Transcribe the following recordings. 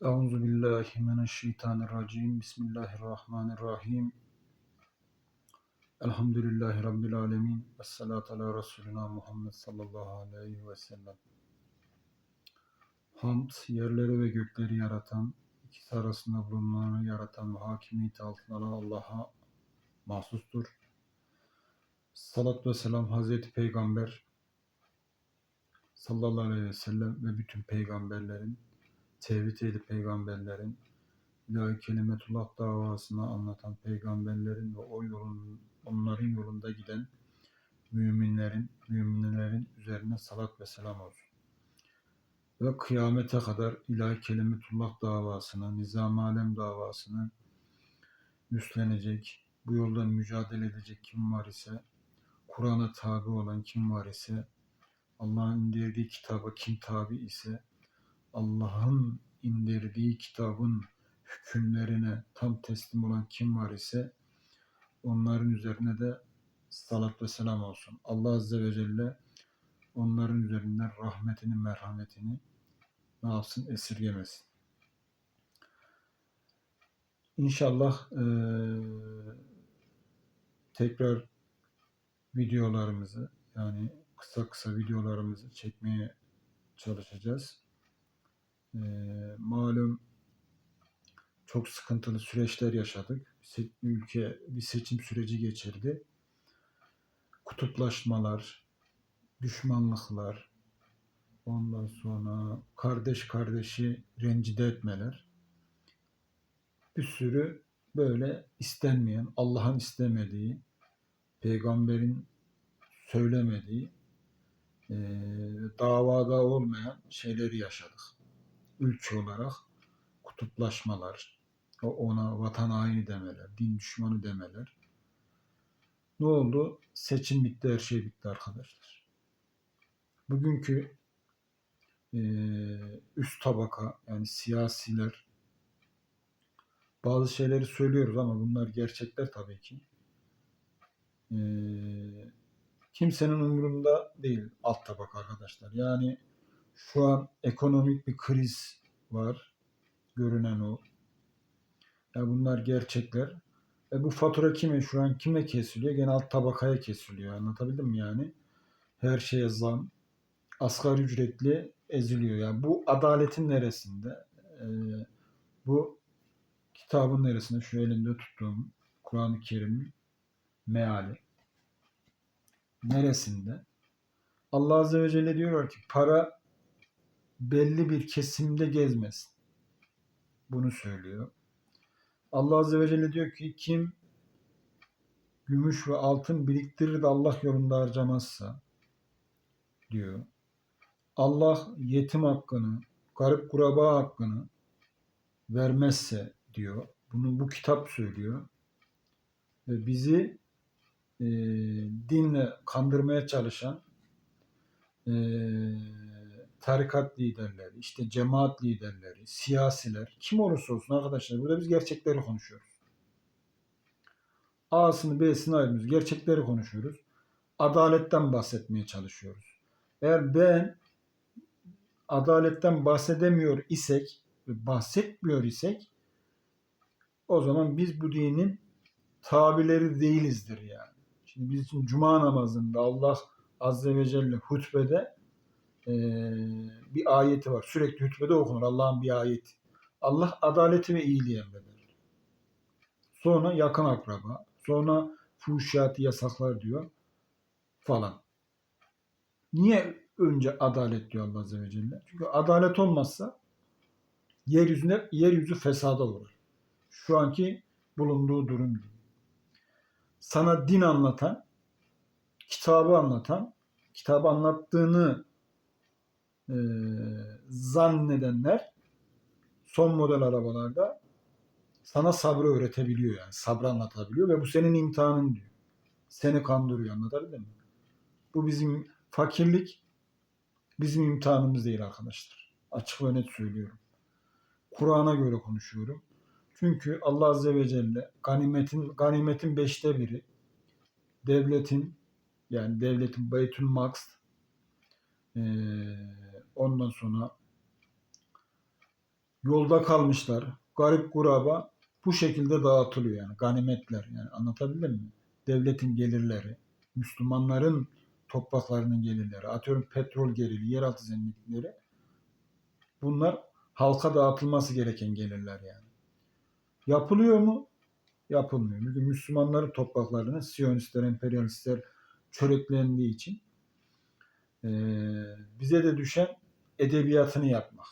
Euzu billahi mineşşeytanirracim. Bismillahirrahmanirrahim. Elhamdülillahi rabbil alamin. Essalatu ala resulina Muhammed sallallahu aleyhi ve sellem. Hamd, yerleri ve gökleri yaratan, ikisi arasında bulunanı yaratan ve hakimiyeti altına alan Allah'a mahsustur. Salat ve selam Hazreti Peygamber sallallahu aleyhi ve sellem ve bütün peygamberlerin, tevhid ehli peygamberlerin, ilahi kelimetullah davasını anlatan peygamberlerin ve o yolun, onların yolunda giden müminlerin, müminlerin üzerine salat ve selam olsun. Ve kıyamete kadar ilahi kelimetullah davasını, nizam alem davasını üstlenecek, bu yoldan mücadele edecek kim var ise, Kur'an'a tabi olan kim var ise, Allah'ın indirdiği kitaba kim tabi ise, Allah'ın indirdiği kitabın hükümlerine tam teslim olan kim var ise onların üzerine de salat ve selam olsun. Allah Azze ve Celle onların üzerinden rahmetini, merhametini ne yapsın esirgemesin. İnşallah eee, tekrar videolarımızı yani kısa kısa videolarımızı çekmeye çalışacağız. Ee, malum çok sıkıntılı süreçler yaşadık. Ülke bir seçim süreci geçirdi. Kutuplaşmalar, düşmanlıklar, ondan sonra kardeş kardeşi rencide etmeler. Bir sürü böyle istenmeyen, Allah'ın istemediği, peygamberin söylemediği, eee, davada olmayan şeyleri yaşadık ülke olarak kutuplaşmalar, ona vatan haini demeler, din düşmanı demeler. Ne oldu? Seçim bitti, her şey bitti arkadaşlar. Bugünkü eee, üst tabaka yani siyasiler bazı şeyleri söylüyoruz ama bunlar gerçekler tabii ki. Eee, kimsenin umurunda değil alt tabaka arkadaşlar. Yani şu an ekonomik bir kriz var. Görünen o. Ya bunlar gerçekler. E bu fatura kime şu an kime kesiliyor? Gene alt tabakaya kesiliyor. Anlatabildim mi yani? Her şeye zam. Asgari ücretli eziliyor. Yani bu adaletin neresinde? E, bu kitabın neresinde? Şu elimde tuttuğum Kur'an-ı Kerim'in meali. Neresinde? Allah Azze ve Celle diyor ki para belli bir kesimde gezmesin. Bunu söylüyor. Allah Azze ve Celle diyor ki kim gümüş ve altın biriktirir de Allah yolunda harcamazsa diyor. Allah yetim hakkını, garip kuraba hakkını vermezse diyor. Bunu bu kitap söylüyor. Ve bizi e, dinle kandırmaya çalışan e, tarikat liderleri, işte cemaat liderleri, siyasiler, kim olursa olsun arkadaşlar burada biz gerçekleri konuşuyoruz. A'sını B'sini ayrımıyoruz. Gerçekleri konuşuyoruz. Adaletten bahsetmeye çalışıyoruz. Eğer ben adaletten bahsedemiyor isek bahsetmiyor isek o zaman biz bu dinin tabileri değilizdir yani. Şimdi biz için cuma namazında Allah Azze ve Celle hutbede e, bir ayeti var. Sürekli hutbede okunur Allah'ın bir ayeti. Allah adaleti ve iyiliği emreder. Sonra yakın akraba. Sonra fuhşiyatı yasaklar diyor falan. Niye önce adalet diyor Allah Azze ve Celle? Çünkü adalet olmazsa yeryüzünde yeryüzü fesada uğrar. Şu anki bulunduğu durum gibi. Sana din anlatan, kitabı anlatan, kitabı anlattığını e, zannedenler son model arabalarda sana sabrı öğretebiliyor yani. Sabrı anlatabiliyor ve bu senin imtihanın diyor. Seni kandırıyor anlatabildim mi? Bu bizim fakirlik bizim imtihanımız değil arkadaşlar. Açık ve net söylüyorum. Kur'an'a göre konuşuyorum. Çünkü Allah Azze ve Celle ganimetin ganimetin beşte biri devletin yani devletin Beytül Maks ee, ondan sonra yolda kalmışlar, garip kuraba bu şekilde dağıtılıyor yani ganimetler yani anlatabildim mi? Devletin gelirleri, Müslümanların topraklarının gelirleri, atıyorum petrol geliri, yeraltı zenginlikleri bunlar halka dağıtılması gereken gelirler yani. Yapılıyor mu? Yapılmıyor. Bugün Müslümanların topraklarını Siyonistler, emperyalistler çöreklendiği için eee, bize de düşen edebiyatını yapmak.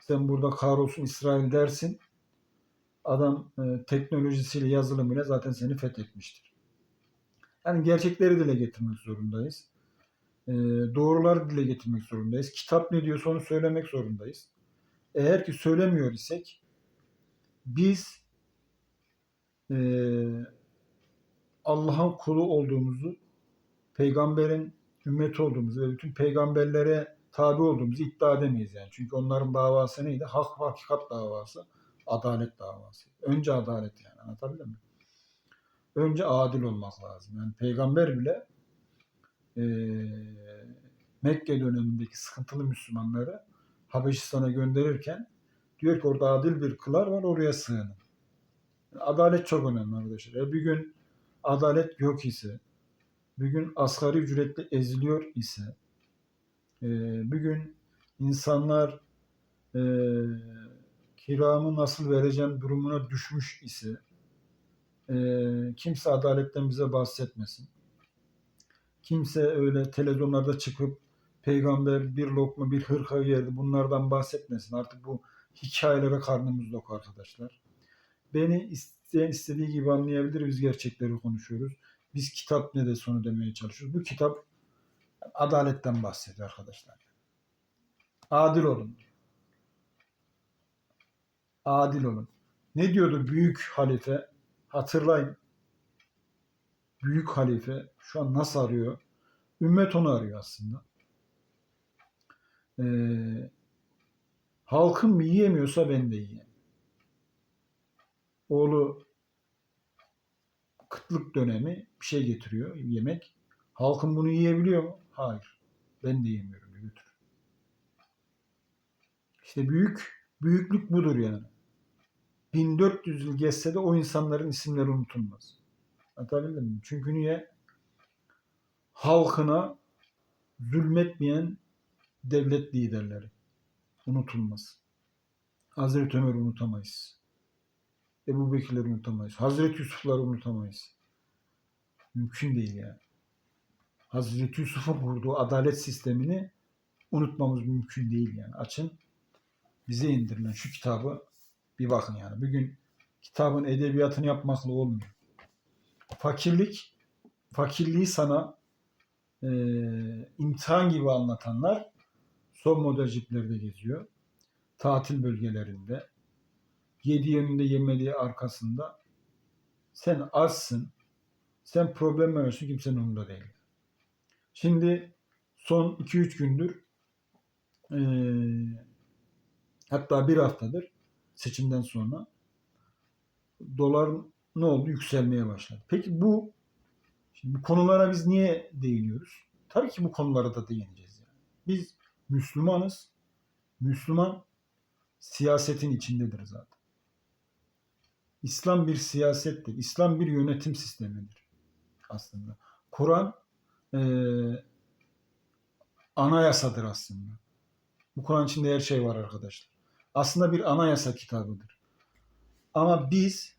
Sen burada kahrolsun İsrail dersin. Adam e, teknolojisiyle, yazılımıyla zaten seni fethetmiştir. Yani gerçekleri dile getirmek zorundayız. E, doğruları dile getirmek zorundayız. Kitap ne diyorsa onu söylemek zorundayız. Eğer ki söylemiyor isek biz e, Allah'ın kulu olduğumuzu, peygamberin ümmeti olduğumuzu ve bütün peygamberlere tabi olduğumuzu iddia edemeyiz yani. Çünkü onların davası neydi? Hak ve hakikat davası, adalet davası. Önce adalet yani anlatabildim mi? Önce adil olmak lazım. Yani peygamber bile eee, Mekke dönemindeki sıkıntılı Müslümanları Habeşistan'a gönderirken diyor ki orada adil bir kılar var oraya sığının. Adalet çok önemli arkadaşlar. E bir gün adalet yok ise, bir gün asgari ücretle eziliyor ise, e, bir gün insanlar e, kiramı nasıl vereceğim durumuna düşmüş ise e, kimse adaletten bize bahsetmesin. Kimse öyle televizyonlarda çıkıp peygamber bir lokma bir hırka yerdi bunlardan bahsetmesin. Artık bu hikayelere karnımız dok arkadaşlar. Beni isteyen istediği gibi anlayabilir. Biz gerçekleri konuşuyoruz. Biz kitap ne de sonu demeye çalışıyoruz. Bu kitap adaletten bahsediyor arkadaşlar. Adil olun. Adil olun. Ne diyordu büyük halife? Hatırlayın. Büyük halife şu an nasıl arıyor? Ümmet onu arıyor aslında. Ee, halkım yiyemiyorsa ben de yiyeyim. Oğlu kıtlık dönemi bir şey getiriyor yemek. Halkım bunu yiyebiliyor mu? Hayır. Ben de yemiyorum. Götür. İşte büyük büyüklük budur yani. 1400 yıl geçse de o insanların isimleri unutulmaz. Anlatabildim mi? Çünkü niye? Halkına zulmetmeyen devlet liderleri unutulmaz. Hazreti Ömer'i unutamayız. Ebu Bekirleri unutamayız. Hazreti Yusuf'ları unutamayız. Mümkün değil yani. Hazreti Yusuf'un kurduğu adalet sistemini unutmamız mümkün değil yani. Açın bize indirilen şu kitabı bir bakın yani. Bugün kitabın edebiyatını yapmakla olmuyor. Fakirlik, fakirliği sana e, imtihan gibi anlatanlar son model jiplerde geziyor. Tatil bölgelerinde. Yedi yönünde yemediği arkasında. Sen açsın. Sen problem arıyorsun kimsenin umurunda değil. Şimdi son 2-3 gündür e, hatta bir haftadır seçimden sonra dolar ne oldu? Yükselmeye başladı. Peki bu şimdi bu konulara biz niye değiniyoruz? Tabii ki bu konulara da değineceğiz. Yani. Biz Müslümanız. Müslüman siyasetin içindedir zaten. İslam bir siyasettir. İslam bir yönetim sistemidir aslında. Kur'an e, anayasadır aslında. Bu Kur'an içinde her şey var arkadaşlar. Aslında bir anayasa kitabıdır. Ama biz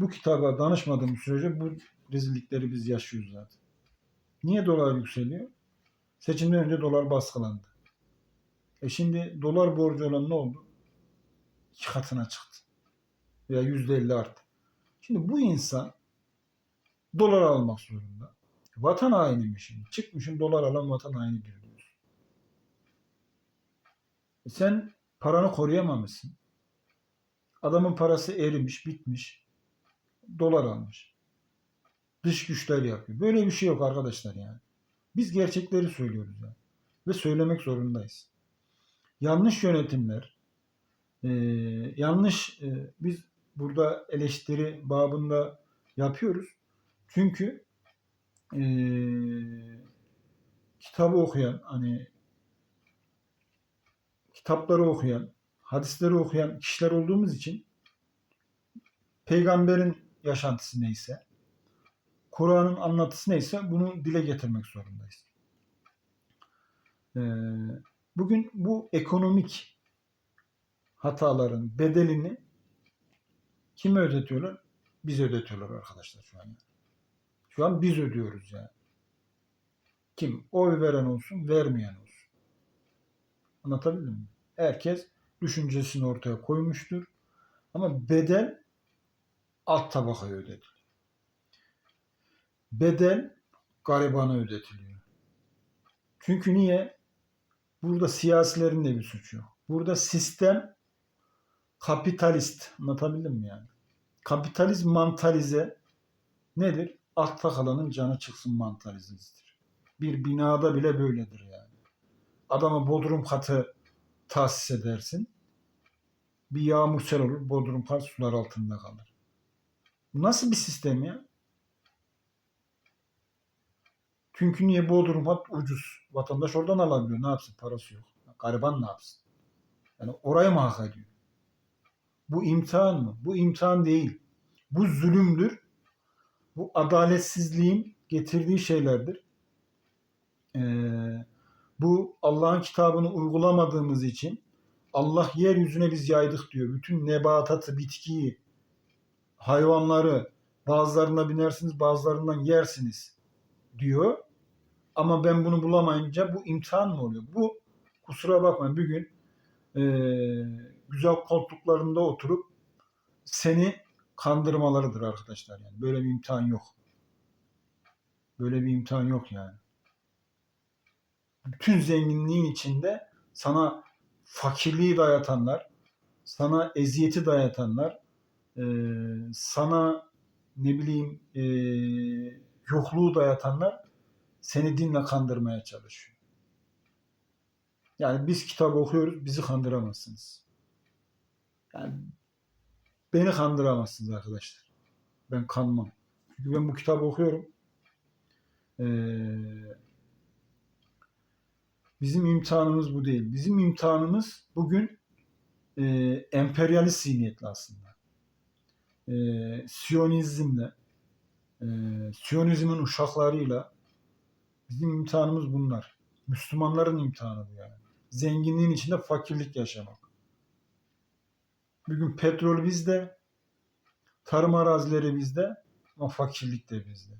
bu kitaba danışmadığımız sürece bu rezillikleri biz yaşıyoruz zaten. Niye dolar yükseliyor? Seçimden önce dolar baskılandı. E şimdi dolar borcu olan ne oldu? İki katına çıktı. Veya yüzde elli arttı. Şimdi bu insan dolar almak zorunda. Vatan haini mi şimdi? Çıkmışım dolar alan vatan haini bir diyorsun. E sen paranı koruyamamışsın. Adamın parası erimiş, bitmiş. Dolar almış. Dış güçler yapıyor. Böyle bir şey yok arkadaşlar yani. Biz gerçekleri söylüyoruz yani. Ve söylemek zorundayız. Yanlış yönetimler, e, yanlış e, biz burada eleştiri babında yapıyoruz. Çünkü e, kitabı okuyan, hani kitapları okuyan, hadisleri okuyan kişiler olduğumuz için peygamberin yaşantısı neyse, Kur'an'ın anlatısı neyse bunu dile getirmek zorundayız. Ee, bugün bu ekonomik hataların bedelini kime ödetiyorlar? Biz ödetiyorlar arkadaşlar şu an. Şu an biz ödüyoruz yani. Kim? Oy veren olsun, vermeyen olsun. Anlatabildim mi? Herkes düşüncesini ortaya koymuştur. Ama bedel alt tabakaya ödetiliyor. Bedel garibana ödetiliyor. Çünkü niye? Burada siyasilerin de bir suçu yok. Burada sistem kapitalist. Anlatabildim mi yani? Kapitalist mantalize nedir? Altta kalanın canı çıksın mantalizesidir. Bir binada bile böyledir yani. Adama bodrum katı tahsis edersin. Bir yağmur sel olur, bodrum kat sular altında kalır. Bu nasıl bir sistem ya? Çünkü niye bodrum kat ucuz? Vatandaş oradan alabiliyor. Ne yapsın? Parası yok. Gariban ne yapsın? Yani orayı mı hak ediyor? Bu imtihan mı? Bu imtihan değil. Bu zulümdür. Bu adaletsizliğin getirdiği şeylerdir. Ee, bu Allah'ın kitabını uygulamadığımız için Allah yeryüzüne biz yaydık diyor. Bütün nebatatı, bitkiyi, hayvanları bazılarına binersiniz, bazılarından yersiniz diyor. Ama ben bunu bulamayınca bu imtihan mı oluyor? Bu kusura bakmayın bir gün e, güzel koltuklarında oturup seni kandırmalarıdır arkadaşlar. Yani böyle bir imtihan yok. Böyle bir imtihan yok yani. Bütün zenginliğin içinde sana fakirliği dayatanlar, sana eziyeti dayatanlar, e, sana ne bileyim e, yokluğu dayatanlar seni dinle kandırmaya çalışıyor. Yani biz kitap okuyoruz, bizi kandıramazsınız. Yani beni kandıramazsınız arkadaşlar. Ben kanmam. Çünkü ben bu kitabı okuyorum. Ee, bizim imtihanımız bu değil. Bizim imtihanımız bugün e, emperyalist zihniyetli aslında. E, Siyonizmle, e, Siyonizmin uşaklarıyla bizim imtihanımız bunlar. Müslümanların imtihanı bu yani. Zenginliğin içinde fakirlik yaşamak. Bugün petrol bizde, tarım arazileri bizde ama fakirlik de bizde.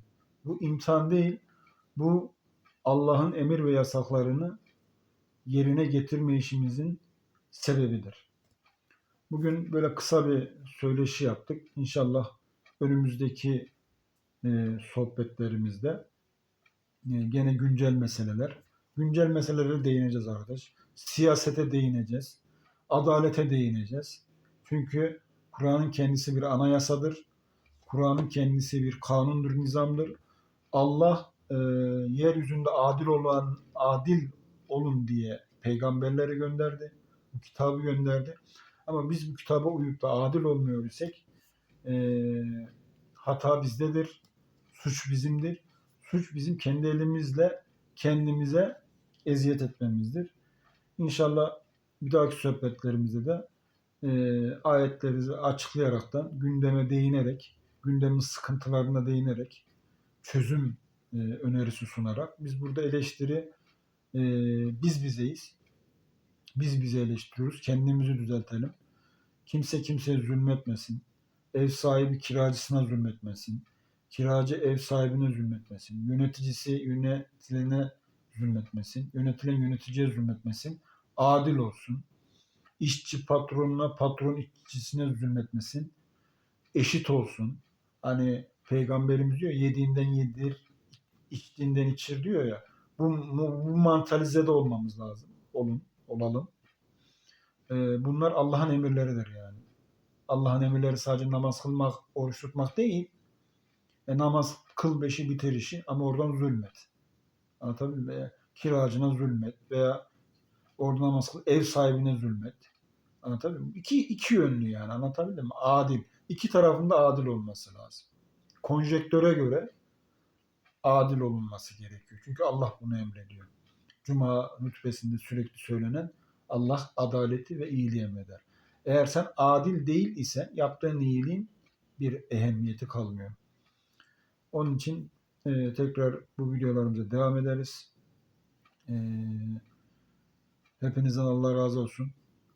Bu imtihan değil, bu Allah'ın emir ve yasaklarını yerine getirme işimizin sebebidir. Bugün böyle kısa bir söyleşi yaptık. İnşallah önümüzdeki e, sohbetlerimizde e, gene güncel meseleler, güncel meselelere değineceğiz arkadaş. Siyasete değineceğiz. Adalete değineceğiz. Çünkü Kur'an'ın kendisi bir anayasadır. Kur'an'ın kendisi bir kanundur, nizamdır. Allah e, yeryüzünde adil olan adil olun diye peygamberleri gönderdi. Bu kitabı gönderdi. Ama biz bu kitaba uyup da adil olmuyor isek e, hata bizdedir. Suç bizimdir. Suç bizim kendi elimizle kendimize eziyet etmemizdir. İnşallah bir dahaki sohbetlerimizde de e, ayetleri açıklayaraktan gündeme değinerek, gündemin sıkıntılarına değinerek çözüm e, önerisi sunarak biz burada eleştiri e, biz bizeyiz. Biz bize eleştiriyoruz. Kendimizi düzeltelim. Kimse kimseye zulmetmesin. Ev sahibi kiracısına zulmetmesin. Kiracı ev sahibine zulmetmesin. Yöneticisi yönetilene zulmetmesin. Yönetilen yöneticiye zulmetmesin. Adil olsun. İşçi patronuna, patron işçisine zulmetmesin. Eşit olsun. Hani peygamberimiz diyor yediğinden yedir, içtiğinden içir diyor ya. Bu, bu, bu mantalizede olmamız lazım. Olun, olalım. Ee, bunlar Allah'ın emirleridir yani. Allah'ın emirleri sadece namaz kılmak, oruç tutmak değil. E, namaz kıl beşi bitir işi ama oradan zulmet. Anlatabildim mi? Kiracına zulmet veya orada namaz kıl, ev sahibine zulmet. Anlatabildim mi? İki, iki yönlü yani anlatabildim mi? Adil. İki tarafında adil olması lazım. Konjektüre göre adil olunması gerekiyor. Çünkü Allah bunu emrediyor. Cuma hutbesinde sürekli söylenen Allah adaleti ve iyiliği emreder. Eğer sen adil değil ise yaptığın iyiliğin bir ehemmiyeti kalmıyor. Onun için e, tekrar bu videolarımıza devam ederiz. E, hepinizden Allah razı olsun.